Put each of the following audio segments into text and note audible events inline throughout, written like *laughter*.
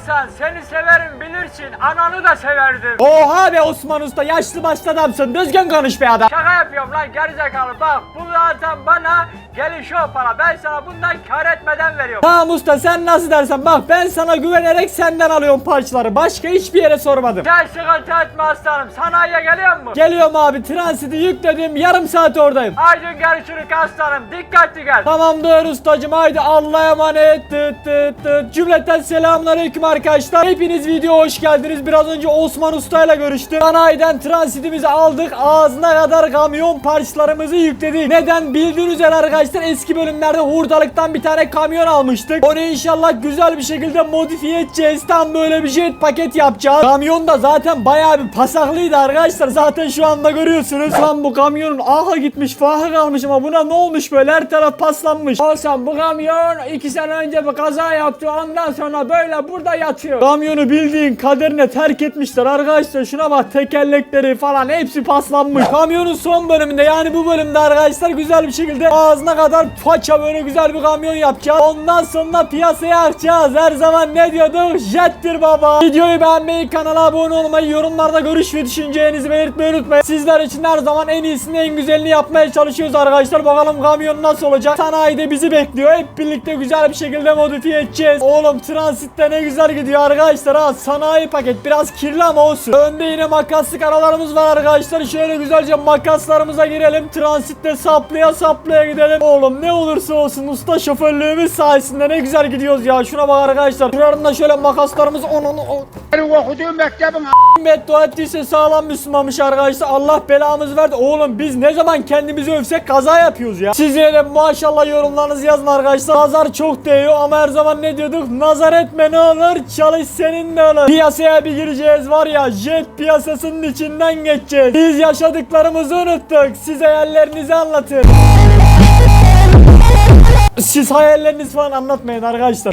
Hasan seni severim bilirsin. Ananı da severdim. Oha be Osman Usta yaşlı başlı adamsın. Düzgün konuş be adam. Şaka yapıyorum lan gerizekalı bak bu zaten bana gelişiyor para ben sana bundan kar etmeden veriyorum. Tamam usta sen nasıl dersen bak ben sana güvenerek senden alıyorum parçaları. Başka hiçbir yere sormadım. Sen sıkıntı etme aslanım sanayiye geliyor mu? Geliyorum abi transiti yükledim yarım saat oradayım. Haydi görüşürüz aslanım dikkatli gel. Tamamdır ustacım haydi Allah'a emanet tıt tıt tıt. Cümleten selamünaleyküm arkadaşlar Hepiniz video hoş geldiniz. Biraz önce Osman Usta ile görüştüm. Sanayiden transitimizi aldık. Ağzına kadar kamyon parçalarımızı yükledik. Neden? Bildiğiniz üzere arkadaşlar Eski bölümlerde hurdalıktan bir tane kamyon almıştık. Onu inşallah güzel bir şekilde modifiye edeceğiz. Tam böyle bir jet paket yapacağız. Kamyon da zaten bayağı bir pasaklıydı arkadaşlar. Zaten şu anda görüyorsunuz. Lan bu kamyonun aha gitmiş faha kalmış ama buna ne olmuş böyle? Her taraf paslanmış. Olsan bu kamyon. İki sene önce bir kaza yaptı. Ondan sonra böyle burada yatıyor. Kamyonu bildiğin kaderine terk etmişler arkadaşlar. Şuna bak tekerlekleri falan hepsi paslanmış. Kamyonun son bölümünde yani bu bölümde arkadaşlar güzel bir şekilde ağzına kadar faça böyle güzel bir kamyon yapacağız. Ondan sonra piyasaya atacağız her zaman ne diyorduk? Jettir baba. Videoyu beğenmeyi kanala abone olmayı yorumlarda görüş ve düşüncelerinizi belirtmeyi unutmayın. Sizler için her zaman en iyisini en güzelini yapmaya çalışıyoruz arkadaşlar. Bakalım kamyon nasıl olacak? Sanayide bizi bekliyor. Hep birlikte güzel bir şekilde modifiye edeceğiz. Oğlum transitte ne güzel gidiyor arkadaşlar. Ha sanayi paket biraz kirli ama olsun Önde yine makaslık aralarımız var arkadaşlar şöyle güzelce makaslarımıza girelim Transitte saplaya saplaya gidelim Oğlum ne olursa olsun usta şoförlüğümüz sayesinde ne güzel gidiyoruz ya şuna bak arkadaşlar Şuralarında şöyle makaslarımız onun Benim okuduğum mektebin beddua ettiyse sağlam Müslümanmış arkadaşlar. Allah belamızı verdi. Oğlum biz ne zaman kendimizi övsek kaza yapıyoruz ya. Siz yine de maşallah yorumlarınızı yazın arkadaşlar. Nazar çok değiyor ama her zaman ne diyorduk? Nazar etme ne olur? Çalış senin ne olur? Piyasaya bir gireceğiz var ya. Jet piyasasının içinden geçeceğiz. Biz yaşadıklarımızı unuttuk. Siz hayallerinizi anlatın. *laughs* Siz hayalleriniz falan anlatmayın arkadaşlar.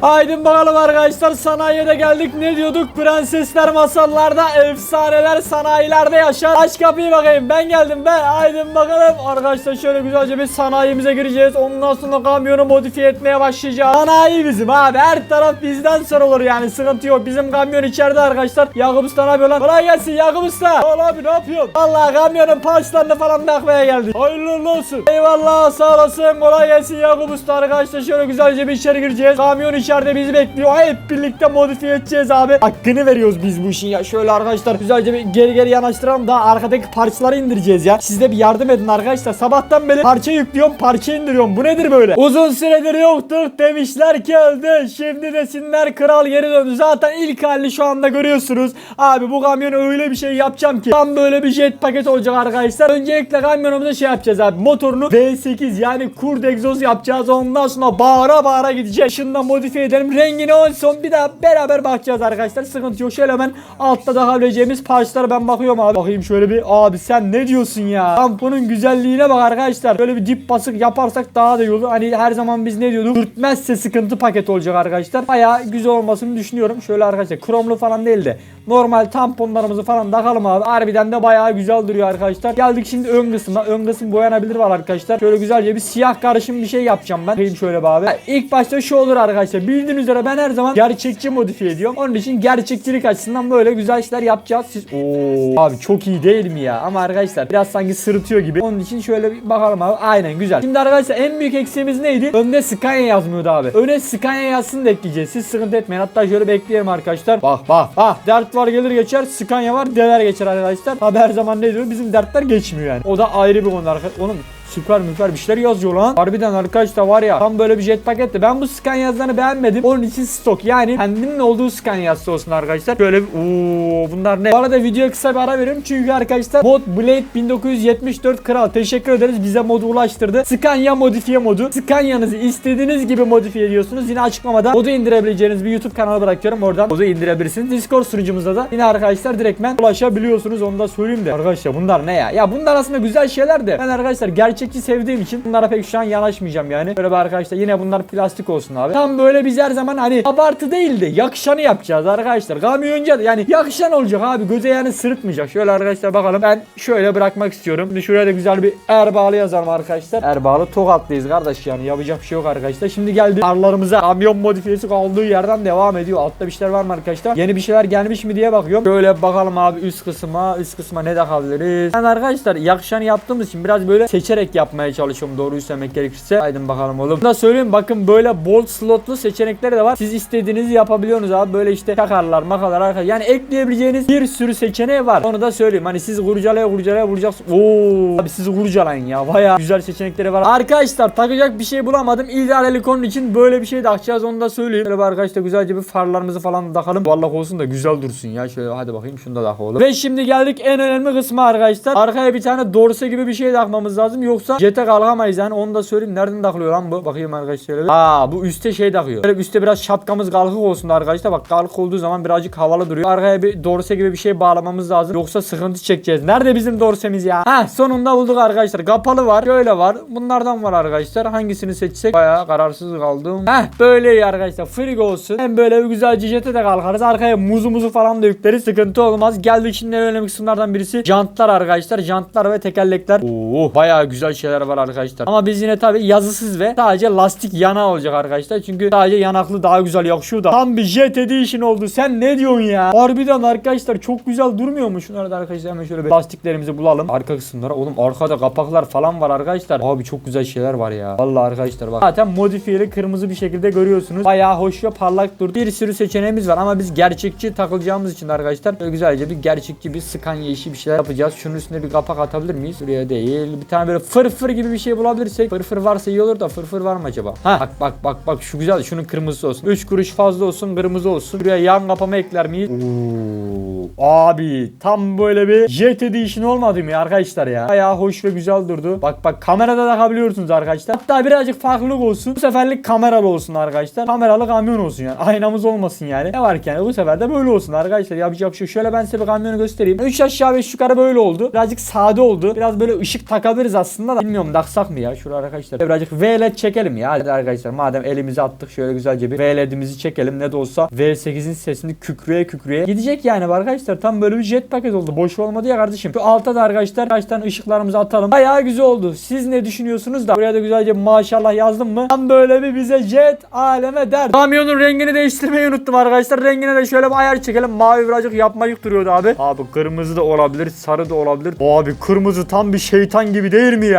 Haydi bakalım arkadaşlar sanayiye de geldik. Ne diyorduk? Prensesler masallarda, efsaneler sanayilerde yaşar. Aç kapıyı bakayım. Ben geldim ben. Haydi bakalım. Arkadaşlar şöyle güzelce bir sanayimize gireceğiz. Ondan sonra kamyonu modifiye etmeye başlayacağız. Sanayi bizim abi. Her taraf bizden sorulur yani. Sıkıntı yok. Bizim kamyon içeride arkadaşlar. Yakup Usta ne yapıyor lan? Kolay gelsin Yakup Usta. Oğlum abi ne yapıyorsun? Vallahi kamyonun parçalarını falan bakmaya geldik. Hayırlı olsun. Eyvallah sağ olasın. Kolay gelsin Yakup Usta arkadaşlar. Şöyle güzelce bir içeri gireceğiz. Kamyon içeride bizi bekliyor. Hep birlikte modifiye edeceğiz abi. Hakkını veriyoruz biz bu işin ya. Şöyle arkadaşlar güzelce bir geri geri yanaştıralım. Daha arkadaki parçaları indireceğiz ya. Siz de bir yardım edin arkadaşlar. Sabahtan beri parça yüklüyorum, parça indiriyorum. Bu nedir böyle? Uzun süredir yoktuk demişler ki öldü. Şimdi desinler kral geri döndü. Zaten ilk hali şu anda görüyorsunuz. Abi bu kamyon öyle bir şey yapacağım ki. Tam böyle bir jet paket olacak arkadaşlar. Öncelikle kamyonumuza şey yapacağız abi. Motorunu V8 yani kurd egzoz yapacağız. Ondan sonra bağıra bağıra gideceğiz. Şundan modifiye edelim. Rengini en son bir daha beraber bakacağız arkadaşlar. Sıkıntı yok. Şöyle hemen altta dakabileceğimiz parçalara ben bakıyorum abi. Bakayım şöyle bir. Abi sen ne diyorsun ya? Tamponun güzelliğine bak arkadaşlar. Böyle bir dip basık yaparsak daha da iyi olur. Hani her zaman biz ne diyorduk? Sürtmezse sıkıntı paket olacak arkadaşlar. Baya güzel olmasını düşünüyorum. Şöyle arkadaşlar kromlu falan değil de normal tamponlarımızı falan takalım abi. Harbiden de bayağı güzel duruyor arkadaşlar. Geldik şimdi ön kısmına. Ön kısım boyanabilir var arkadaşlar. Şöyle güzelce bir siyah karışım bir şey yapacağım ben. Bakayım şöyle bir abi. İlk başta şu olur arkadaşlar. Bildiğiniz üzere ben her zaman gerçekçi modifiye ediyorum. Onun için gerçekçilik açısından böyle güzel işler yapacağız. Siz Oo abi çok iyi değil mi ya? Ama arkadaşlar biraz sanki sırıtıyor gibi. Onun için şöyle bir bakalım abi. Aynen güzel. Şimdi arkadaşlar en büyük eksiğimiz neydi? Önde Scania yazmıyordu abi. Öne Scania yazsın da ekleyeceğiz. Siz sıkıntı etmeyin. Hatta şöyle bekleyelim arkadaşlar. Bak bak bak. Dert var gelir geçer. Scania var deler geçer arkadaşlar. Tabi her zaman ne diyor? Bizim dertler geçmiyor yani. O da ayrı bir konu arkadaşlar. Onun Süper müper bir şeyler yazıyor lan. Harbiden arkadaşlar var ya tam böyle bir jet paketti. Ben bu scan yazılarını beğenmedim. Onun için stok yani kendinin olduğu scan yazısı olsun arkadaşlar. Böyle bir ooo bunlar ne? Bu arada videoya kısa bir ara veriyorum çünkü arkadaşlar mod Blade 1974 Kral teşekkür ederiz bize modu ulaştırdı. Scania modifiye modu. Scania'nızı istediğiniz gibi modifiye ediyorsunuz. Yine açıklamada modu indirebileceğiniz bir YouTube kanalı bırakıyorum. Oradan modu indirebilirsiniz. Discord sunucumuzda da yine arkadaşlar direktmen ulaşabiliyorsunuz. Onu da söyleyeyim de. Arkadaşlar bunlar ne ya? Ya bunlar aslında güzel şeyler de. Ben arkadaşlar gerçek gerçekçi sevdiğim için bunlara pek şu an yanaşmayacağım yani. Böyle bir arkadaşlar yine bunlar plastik olsun abi. Tam böyle biz her zaman hani abartı değil de yakışanı yapacağız arkadaşlar. Kamyonca yani yakışan olacak abi. Göze yani sırıtmayacak. Şöyle arkadaşlar bakalım. Ben şöyle bırakmak istiyorum. Şimdi şuraya da güzel bir Erbağlı yazalım arkadaşlar. Erbağlı Tokat'tayız kardeş yani. Yapacak bir şey yok arkadaşlar. Şimdi geldi arlarımıza. Kamyon modifiyesi kaldığı yerden devam ediyor. Altta bir şeyler var mı arkadaşlar? Yeni bir şeyler gelmiş mi diye bakıyorum. Şöyle bakalım abi üst kısma. Üst kısma ne takabiliriz? Yani arkadaşlar yakışanı yaptığımız için biraz böyle seçerek yapmaya çalışıyorum doğruyu söylemek gerekirse. Haydi bakalım oğlum. Da söyleyeyim bakın böyle bol slotlu seçenekleri de var. Siz istediğinizi yapabiliyorsunuz abi. Böyle işte takarlar makalar arkadaşlar. Yani ekleyebileceğiniz bir sürü seçeneği var. Onu da söyleyeyim. Hani siz kurcalaya kurcalaya vuracaksınız. Oo abi siz kurcalayın ya. Baya güzel seçenekleri var. Arkadaşlar takacak bir şey bulamadım. İdeal Helikon için böyle bir şey takacağız. Onu da söyleyeyim. Böyle arkadaşlar güzelce bir farlarımızı falan takalım. Vallahi olsun da güzel dursun ya. Şöyle hadi bakayım şunu da takalım. Ve şimdi geldik en önemli kısmı arkadaşlar. Arkaya bir tane dorse gibi bir şey takmamız lazım. Yoksa jete kalkamayız yani. Onu da söyleyeyim. Nereden takılıyor lan bu? Bakayım arkadaşlar. Aa bu üstte şey takıyor. Böyle üstte biraz şapkamız kalkık olsun arkadaşlar. Bak kalkık olduğu zaman birazcık havalı duruyor. Arkaya bir dorse gibi bir şey bağlamamız lazım. Yoksa sıkıntı çekeceğiz. Nerede bizim dorsemiz ya? Ha sonunda bulduk arkadaşlar. Kapalı var. Şöyle var. Bunlardan var arkadaşlar. Hangisini seçsek? Bayağı kararsız kaldım. Heh böyle iyi arkadaşlar. Frigo olsun. Hem böyle bir güzel jete de kalkarız. Arkaya muzumuzu falan da yükleriz. Sıkıntı olmaz. Geldik şimdi en önemli kısımlardan birisi. Jantlar arkadaşlar. Jantlar ve tekerlekler. Oo bayağı güzel şeyler var arkadaşlar. Ama biz yine tabii yazısız ve sadece lastik yana olacak arkadaşlar. Çünkü sadece yanaklı daha güzel yakışıyor da. Tam bir jet edition oldu. Sen ne diyorsun ya? Harbiden arkadaşlar çok güzel durmuyor mu? Şunları da arkadaşlar hemen şöyle bir lastiklerimizi bulalım. Arka kısımlara. Oğlum arkada kapaklar falan var arkadaşlar. Abi çok güzel şeyler var ya. Vallahi arkadaşlar bak. Zaten modifiyeli kırmızı bir şekilde görüyorsunuz. Bayağı hoş ve parlak durdu. Bir sürü seçeneğimiz var ama biz gerçekçi takılacağımız için arkadaşlar böyle güzelce bir gerçekçi bir Scania işi bir şeyler yapacağız. Şunun üstüne bir kapak atabilir miyiz? Buraya değil. Bir tane böyle fırfır gibi bir şey bulabilirsek. Fırfır varsa iyi olur da fırfır var mı acaba? Ha bak bak bak bak şu güzel. Şunun kırmızısı olsun. 3 kuruş fazla olsun kırmızı olsun. Buraya yan kapama ekler miyiz? Oo, abi tam böyle bir Jet Edition olmadı mı arkadaşlar ya? Bayağı hoş ve güzel durdu. Bak bak kamerada takabiliyorsunuz arkadaşlar. Hatta birazcık farklılık olsun. Bu seferlik kameralı olsun arkadaşlar. Kameralı kamyon olsun yani. Aynamız olmasın yani. Ne var ki yani bu sefer de böyle olsun arkadaşlar. Yapacak şey. Şöyle ben size bir kamyonu göstereyim. 3 aşağı 5 yukarı böyle oldu. Birazcık sade oldu. Biraz böyle ışık takabiliriz aslında da. Bilmiyorum taksak mı ya? Şuraya arkadaşlar. Birazcık VLED çekelim ya. Arkadaşlar madem elimizi attık şöyle güzelce bir VLED'imizi çekelim. Ne de olsa V8'in sesini kükrüye kükrüye gidecek yani arkadaşlar. Tam böyle bir jet paket oldu. Boş olmadı ya kardeşim. Şu alta da arkadaşlar kaç tane ışıklarımızı atalım. Bayağı güzel oldu. Siz ne düşünüyorsunuz da? Buraya da güzelce maşallah yazdım mı? Tam böyle bir bize jet aleme der. Kamyonun rengini değiştirmeyi unuttum arkadaşlar. Rengine de şöyle bir ayar çekelim. Mavi birazcık yapmayık duruyordu abi. Abi kırmızı da olabilir, sarı da olabilir. Abi kırmızı tam bir şeytan gibi değil mi ya?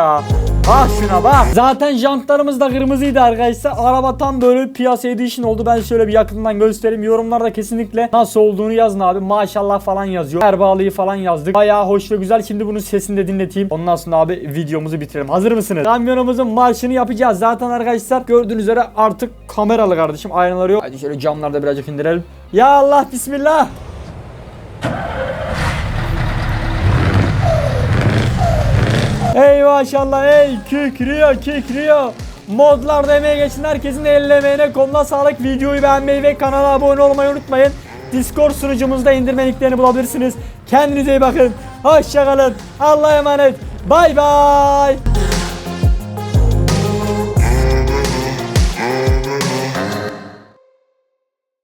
Bak şuna bak. Zaten jantlarımız da kırmızıydı arkadaşlar. Araba tam böyle piyasa edition oldu. Ben şöyle bir yakından göstereyim. Yorumlarda kesinlikle nasıl olduğunu yazın abi. Maşallah falan yazıyor. Erbağlıyı falan yazdık. Bayağı hoş ve güzel. Şimdi bunun sesini de dinleteyim. Ondan sonra abi videomuzu bitirelim. Hazır mısınız? Kamyonumuzun marşını yapacağız. Zaten arkadaşlar gördüğünüz üzere artık kameralı kardeşim. Aynaları yok. Hadi şöyle camları da birazcık indirelim. Ya Allah bismillah. Ey maşallah ey kükrüyor kükrüyor. Modlarda emeğe geçin herkesin de el emeğine koluna sağlık. Videoyu beğenmeyi ve kanala abone olmayı unutmayın. Discord sunucumuzda indirme linklerini bulabilirsiniz. Kendinize iyi bakın. Hoşçakalın. Allah'a emanet. Bay bay.